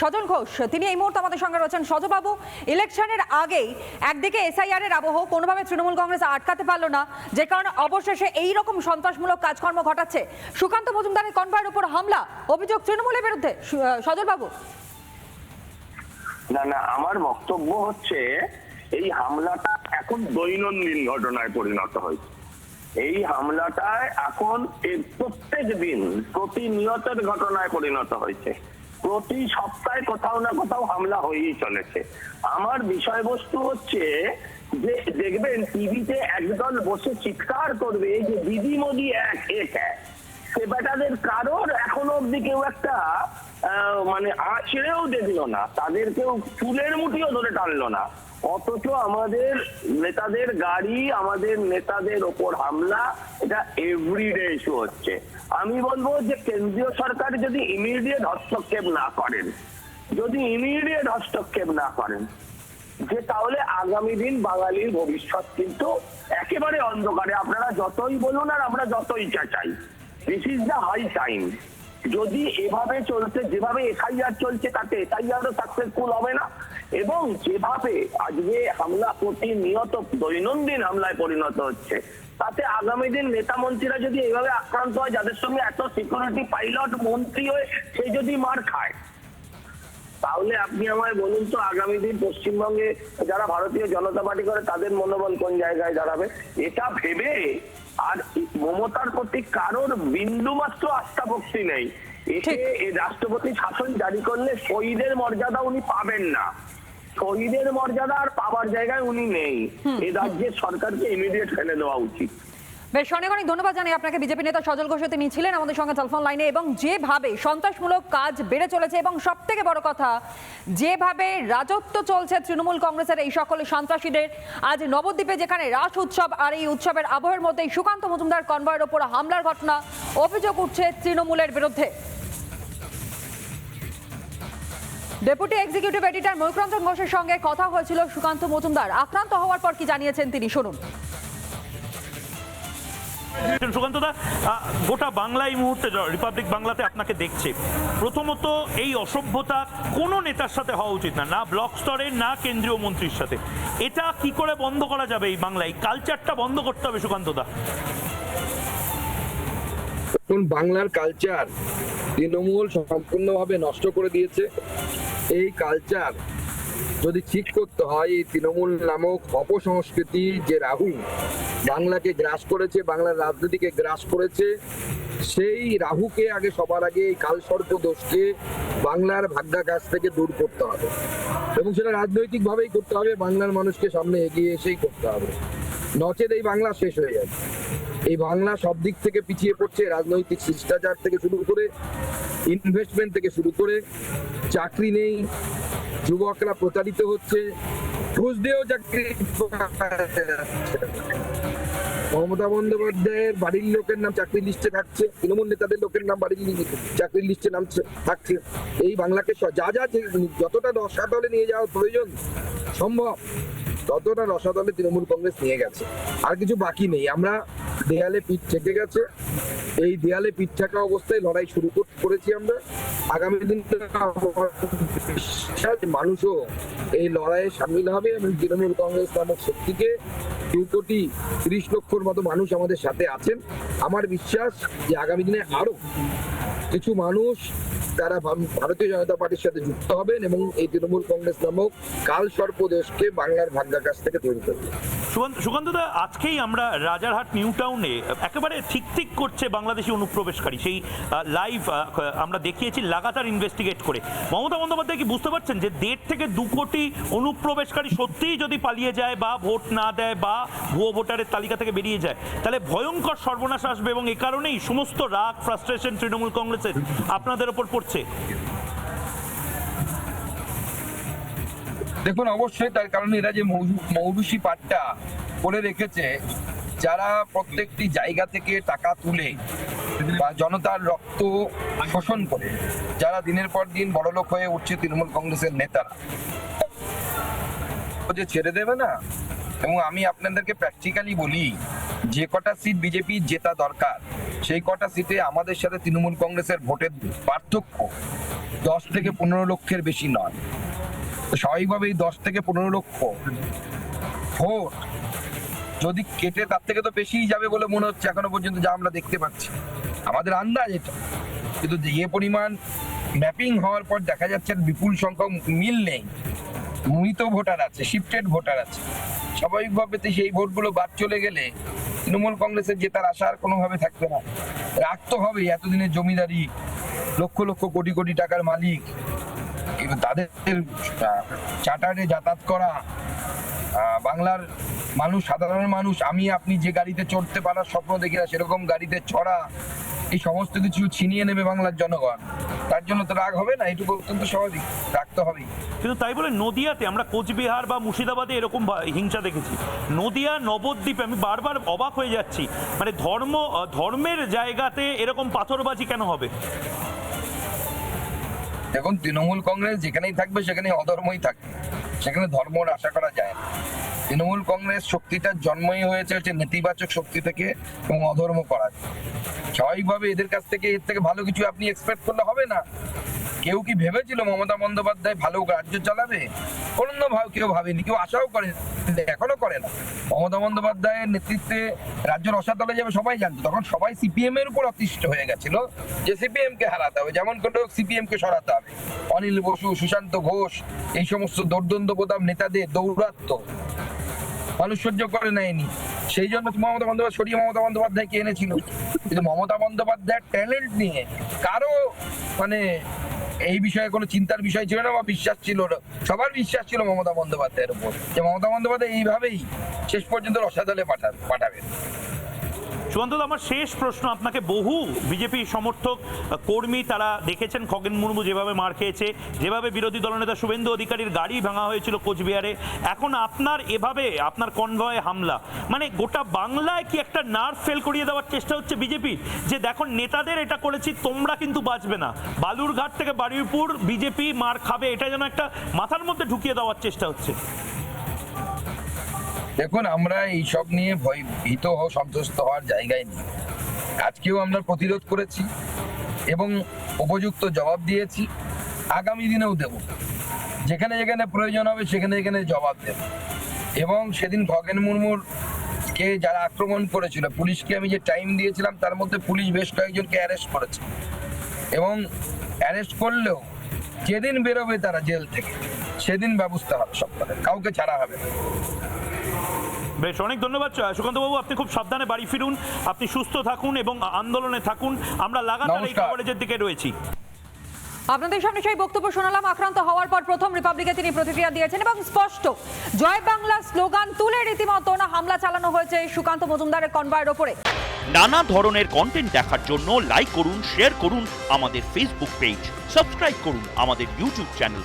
সজল ঘোষ, তিনি এই মুহূর্তে আমাদের সঙ্গে রয়েছেন। সজবাবু ইলেকশনের আগেই একদিকে এসআইআর এর আবহ কোনোভাবে তৃণমূল কংগ্রেস আটকাতে পারল না, যে কারণে অবশেষে এই রকম সন্ত্রাসমূলক কাজকর্ম ঘটাচ্ছে। সুকান্ত মজুমদারের কনভয়ের উপর হামলা, অভিযোগ তৃণমূলের বিরুদ্ধে। সজল বাবু না না, আমার বক্তব্য হচ্ছে, এই হামলাটা এখন দৈনন্দিন ঘটনায় পরিণত হয়েছে। এই হামলাটা এখন প্রত্যেক দিন প্রতিনিয়তের ঘটনায় পরিণত হয়েছে। প্রতি সপ্তাহে কোথাও না কোথাও হামলা হয়েই চলেছে। আমার বিষয়বস্তু হচ্ছে যে দেখবেন টিভিতে একদল বসে চিৎকার করবে যে দিদি মোদি এক এক এক। সে বেটাদের কারোর এখনও অব্দি কেউ একটা মানে আছেও দেখল না। তাদের কেউ চুলের মুঠিও ধরে টানলো না। অথচ আমাদের নেতাদের গাড়ি, আমাদের নেতাদের ওপর হামলা, এটা এভরিডে ইস্যু হচ্ছে। আমি বলব যে কেন্দ্রীয় সরকার যদি ইমিডিয়েট হস্তক্ষেপ না করেন, যদি ইমিডিয়েট হস্তক্ষেপ না করেন, যে তাহলে আগামী দিন বাঙালির ভবিষ্যৎ কিন্তু একেবারে অন্ধকারে। আপনারা যতই বলুন আর আমরা যতই চাই this is the high time যদি এভাবে চলছে, যেভাবে এসআইআর চলছে তাতে এসআইআরও সাকসেসফুল হবে না। এবং যেভাবে আজকে হামলা প্রতিনিয়ত, দৈনন্দিন হামলায় পরিণত হচ্ছে, তাতে আগামী দিন নেতা মন্ত্রীরা যদি এভাবে আক্রান্ত হয়, যাদের সঙ্গে এত সিকিউরিটি পাইলট মন্ত্রী হয়ে সে যদি মার খায় তাহলে আপনি আমায় বলুন তো আগামী দিন পশ্চিমবঙ্গে যারা ভারতীয় জনতা পার্টি করে তাদের মনোবল কোন জায়গায় দাঁড়াবে? এটা ভেবে আর মমতার প্রতি কারোর বিন্দু মাত্র আস্থা ভক্তি নেই। এতে রাষ্ট্রপতি শাসন জারি করলে শহীদের মর্যাদা উনি পাবেন না। শহীদের মর্যাদা আর পাওয়ার জায়গায় উনি নেই। এ রাজ্যের সরকারকে ইমিডিয়েট ফেলে দেওয়া উচিত। বেশ, অনেক অনেক ধন্যবাদ জানাই আপনাকে বিজেপি নেতা সজল ঘোষ তিনি ছিলেন আমাদের সঙ্গে টেলিফোন লাইনে এবং যেভাবে সন্ত্রাসমূলক কাজ বেড়ে চলেছে, এবং সব থেকে বড় কথা, যেভাবে রাজত্ব চলছে তৃণমূল কংগ্রেসের এই সকল সন্ত্রাসীদের, আজ নবদ্বীপে যেখানে রাস উৎসব আর এই উৎসবের আবহের মধ্যেই সুকান্ত মজুমদার কনভয়ের ওপর হামলার ঘটনা, অভিযোগ উঠছে তৃণমূলের বিরুদ্ধে। ডেপুটি এক্সিকিউটিভ এডিটর ময়ূররঞ্জন ঘোষের সঙ্গে কথা হয়েছিল সুকান্ত মজুমদার। আক্রান্ত হওয়ার পর কি জানিয়েছেন তিনি, শুনুন। সুকান্ত দা গোটা বাংলা এই মুহূর্তে রিপাবলিক বাংলাতে আপনাকে দেখছে। প্রথমত এই অসভ্যতা কোনো নেতার সাথে হওয়া উচিত না না ব্লক স্তরের না কেন্দ্রীয় মন্ত্রীর সাথে। এটা কি করে বন্ধ করা যাবে এই বাংলায়? কালচারটা বন্ধ করতে হবে সুকান্ত দা বাংলার কালচার তৃণমূল সম্পূর্ণভাবে নষ্ট করে দিয়েছে। এই কালচার যদি ঠিক করতে হয়, এই তৃণমূল নামক অপসংস্কৃতি যে রাহু বাংলাকে গ্রাস করেছে, বাংলার রাজনীতিকে গ্রাস করেছে। সেই রাহুকে আগে সবার আগে এই কালসর্প দোষকে বাংলার ভাগ্যাকাশ থেকে দূর করতে হবে এবং সেটা রাজনৈতিকভাবেই করতে হবে, বাংলার মানুষকে সামনে এগিয়ে এসেই করতে হবে। নচেত এই বাংলা শেষ হয়ে যাবে। এই বাংলা সব দিক থেকে পিছিয়ে পড়ছে, রাজনৈতিক শিষ্টাচার থেকে শুরু করে ইনভেস্টমেন্ট থেকে শুরু করে, চাকরি নেই, যুবকরা প্রতারিত হচ্ছে ঘুষ দিয়েও চাকরি মমতা বন্দ্যোপাধ্যায়ের বাড়ির লোকের নাম চাকরির লিস্টে থাকছে, তৃণমূল নেতাদের লোকের নাম বাড়ির চাকরির লিস্টে নাম থাকছে। এই বাংলাকে যা যা যে- যতটা রসাতলে নিয়ে যাওয়ার প্রয়োজন সম্ভব, ততটা রসাতলে তৃণমূল কংগ্রেস নিয়ে গেছে। আর কিছু বাকি নেই। আমরা দেয়ালে পিঠ থেকে গেছে। এই দেয়ালে পিঠ থাকা অবস্থায় লড়াই শুরু করেছি আমরা। আগামী দিন মানুষও এই লড়াইয়ে সামিল হবে এবং তৃণমূল কংগ্রেস নামক শক্তিকে দু কোটি তিরিশ লক্ষর মতো মানুষ আমাদের সাথে আছেন। আমার বিশ্বাস যে আগামী দিনে আরও কিছু মানুষ তারা ভারতীয় জনতা পার্টির সাথে যুক্ত হবেন এবং এই তৃণমূল কংগ্রেস নামক কাল সর্পদেশকে বাংলার ভাগ্যাকাশ থেকে তৈরি করবে সুকান্ত সুকান্ত আজকেই আমরা রাজারহাট নিউ টাউনে, একেবারে ঠিক ঠিক করছে বাংলাদেশি অনুপ্রবেশকারী। সেই লাইভ আমরা দেখিয়েছি, লাগাতার ইনভেস্টিগেট করে। মমতা বন্দ্যোপাধ্যায় কি বুঝতে পারছেন যে দেড় থেকে দু কোটি অনুপ্রবেশকারী সত্যিই যদি পালিয়ে যায় বা ভোট না দেয় বা ভুয়ো ভোটারের তালিকা থেকে বেরিয়ে যায়, তাহলে ভয়ঙ্কর সর্বনাশ আসবে এবং এ কারণেই সমস্ত রাগ ফ্রাস্ট্রেশন তৃণমূল কংগ্রেসের আপনাদের ওপর পড়ছে। দেখুন, অবশ্যই তার কারণ এরা যে মৌরুষি পাট্টা করে রেখেছে, যারা প্রত্যেকটি জায়গা থেকে টাকা তুলে বা জনতার রক্ত শোষণ করে, যারা দিনের পর দিন বড়লোক হয়ে উঠছে তৃণমূল কংগ্রেসের নেতারা যে ছেড়ে দেবে না? এবং আমি আপনাদেরকে প্র্যাকটিক্যালি বলি, যে কটা সিট বিজেপি জেতা দরকার, সেই কটা সিটে আমাদের সাথে তৃণমূল কংগ্রেসের ভোটের পার্থক্য দশ থেকে পনেরো লক্ষের বেশি নয়। স্বাভাবিকভাবেই দশ থেকে পনেরো লক্ষ ভোট। যদি কেটে তার থেকে তো বেশিই যাবে বলে মনে হচ্ছে এখনও পর্যন্ত, যা আমরা দেখতে পাচ্ছি। আমাদের আন্দাজ এটা। কিন্তু যে পরিমাণ ম্যাপিং হওয়ার পর দেখা যাচ্ছে বিপুল সংখ্যক মিল নেই। মৃত ভোটার আছে, শিফটেড ভোটার আছে। স্বাভাবিকভাবে সেই ভোটগুলো বাদ চলে গেলে তৃণমূল কংগ্রেসের জেতার আশা আর কোনোভাবে থাকবে না। রাখতে হবে এতদিনের জমিদারি, লক্ষ লক্ষ কোটি কোটি টাকার মালিক। তাদের চার্টারে যাতায়াত করা বাংলার মানুষ, সাধারণ মানুষ, আমি, আপনি যে গাড়িতে চড়তে পারার স্বপ্ন দেখি না, সেরকম গাড়িতে চড়া, এই সমস্ত কিছু ছিনিয়ে নেবে বাংলার জনগণ। তার জন্য তো রাগ হবে না, এটুকু অত্যন্ত স্বাভাবিক রাখতে হবেই। কিন্তু তাই বলে নদিয়াতে, আমরা কোচবিহার বা মুর্শিদাবাদে এরকম হিংসা দেখেছি। নদিয়া, নবদ্বীপে, আমি বারবার অবাক হয়ে যাচ্ছি। মানে ধর্ম, ধর্মের জায়গাতে এরকম পাথরবাজি কেন হবে? দেখুন তৃণমূল কংগ্রেস যেখানেই থাকবে সেখানে অধর্মই থাকবে। সেখানে ধর্মর আশা করা যায় না। তৃণমূল কংগ্রেস শক্তিটার জন্মই হয়েছে হচ্ছে নেতিবাচক শক্তি থেকে এবং অধর্ম করা স্বাভাবিকভাবে এদের কাছ থেকে, এর থেকে ভালো কিছু আপনি এক্সপেক্ট করলে হবে না। কেউ কি ভেবেছিল মমতা বন্দ্যোপাধ্যায় ভালো রাজ্য চালাবে? কোনো না কেউ ভাবেনি, কেউ আশাও করে এখনও করে না। মমতা বন্দ্যোপাধ্যায়ের নেতৃত্বে রাজ্য রসাতলে যাবে সবাই জানতো, তখন সবাই সিপিএম এর উপর অতিষ্ঠ হয়ে গেছিল যে সিপিএম কে হারাতে হবে, যেমন করে সিপিএম কে সরাতে হবে। অনিল বসু, সুশান্ত ঘোষ, এই সমস্ত দৌর্দণ্ড প্রতাপ নেতাদের দৌরাত্ম। মানুষ সহ্য করে নেয়নি। সেই জন্য মমতা বন্দ্যোপাধ্যায়, সরিয়ে মমতা বন্দ্যোপাধ্যায়কে এনেছিল। কিন্তু মমতা বন্দ্যোপাধ্যায়ের ট্যালেন্ট নিয়ে কারও মানে এই বিষয়ে কোনো চিন্তার বিষয় ছিল না বা বিশ্বাস ছিল না। সবার বিশ্বাস ছিল মমতা বন্দ্যোপাধ্যায়ের উপর। যে মমতা বন্দ্যোপাধ্যায় এইভাবেই শেষ পর্যন্ত রসাদলে পাঠাবে পাঠাবেন। সুকান্ত আমার শেষ প্রশ্ন আপনাকে, বহু বিজেপি সমর্থক কর্মী তারা দেখেছেন, খগেন মুর্মু যেভাবে মার খেয়েছে, যেভাবে বিরোধী দলনেতা শুভেন্দু অধিকারীর গাড়ি ভাঙা হয়েছিল কোচবিহারে, এখন আপনার এভাবে, আপনার কনভয়ে হামলা মানে গোটা বাংলায় কি একটা নার্ভ ফেল করিয়ে দেওয়ার চেষ্টা হচ্ছে বিজেপি? যে দেখো নেতাদের এটা করেছি, তোমরা কিন্তু বাঁচবে না। বালুরঘাট থেকে বারুইপুর, বিজেপি মার খাবে, এটা যেন একটা মাথার মধ্যে ঢুকিয়ে দেওয়ার চেষ্টা হচ্ছে। দেখুন, আমরা এইসব নিয়ে ভয় ভীত ও সন্তুষ্ট হওয়ার জায়গায় নেই। আজকেও আমরা প্রতিরোধ করেছি এবং উপযুক্ত জবাব দিয়েছি। আগামী দিনেও দেব। যেখানে যেখানে প্রয়োজন হবে, সেখানে যেখানে জবাব দেব। এবং সেদিন খগেন মুর্মুর কে যারা আক্রমণ করেছিল, পুলিশকে আমি যে টাইম দিয়েছিলাম, তার মধ্যে পুলিশ বেশ কয়েকজনকে অ্যারেস্ট করেছে। এবং অ্যারেস্ট করলেও যেদিন বেরোবে তারা জেল থেকে। সেদিন ব্যবস্থা হবে সব কাউকে ছাড়া হবে বেশ অনেক ধন্যবাদ সুকান্ত বাবু আপনি খুব সাবধানে বাড়ি ফিরুন আপনি সুস্থ থাকুন এবং আন্দোলনে থাকুন। আমরা লাগাতার এই কভারেজের দিকে রয়েছি। আপনাদের সামনে সেই বক্তব্য শোনালাম। আক্রান্ত হওয়ার পর প্রথম রিপাবলিকে তিনি প্রতিক্রিয়া দিয়েছেন এবং স্পষ্ট। জয় বাংলা স্লোগান তুলে রীতিমতো না হামলা চালানো হয়েছে সুকান্ত মজুমদারের কনভয়ের ওপরে। নানা ধরনের কন্টেন্ট দেখার জন্য লাইক করুন শেয়ার করুন আমাদের ফেসবুক পেজ সাবস্ক্রাইব করুন আমাদের ইউটিউব চ্যানেল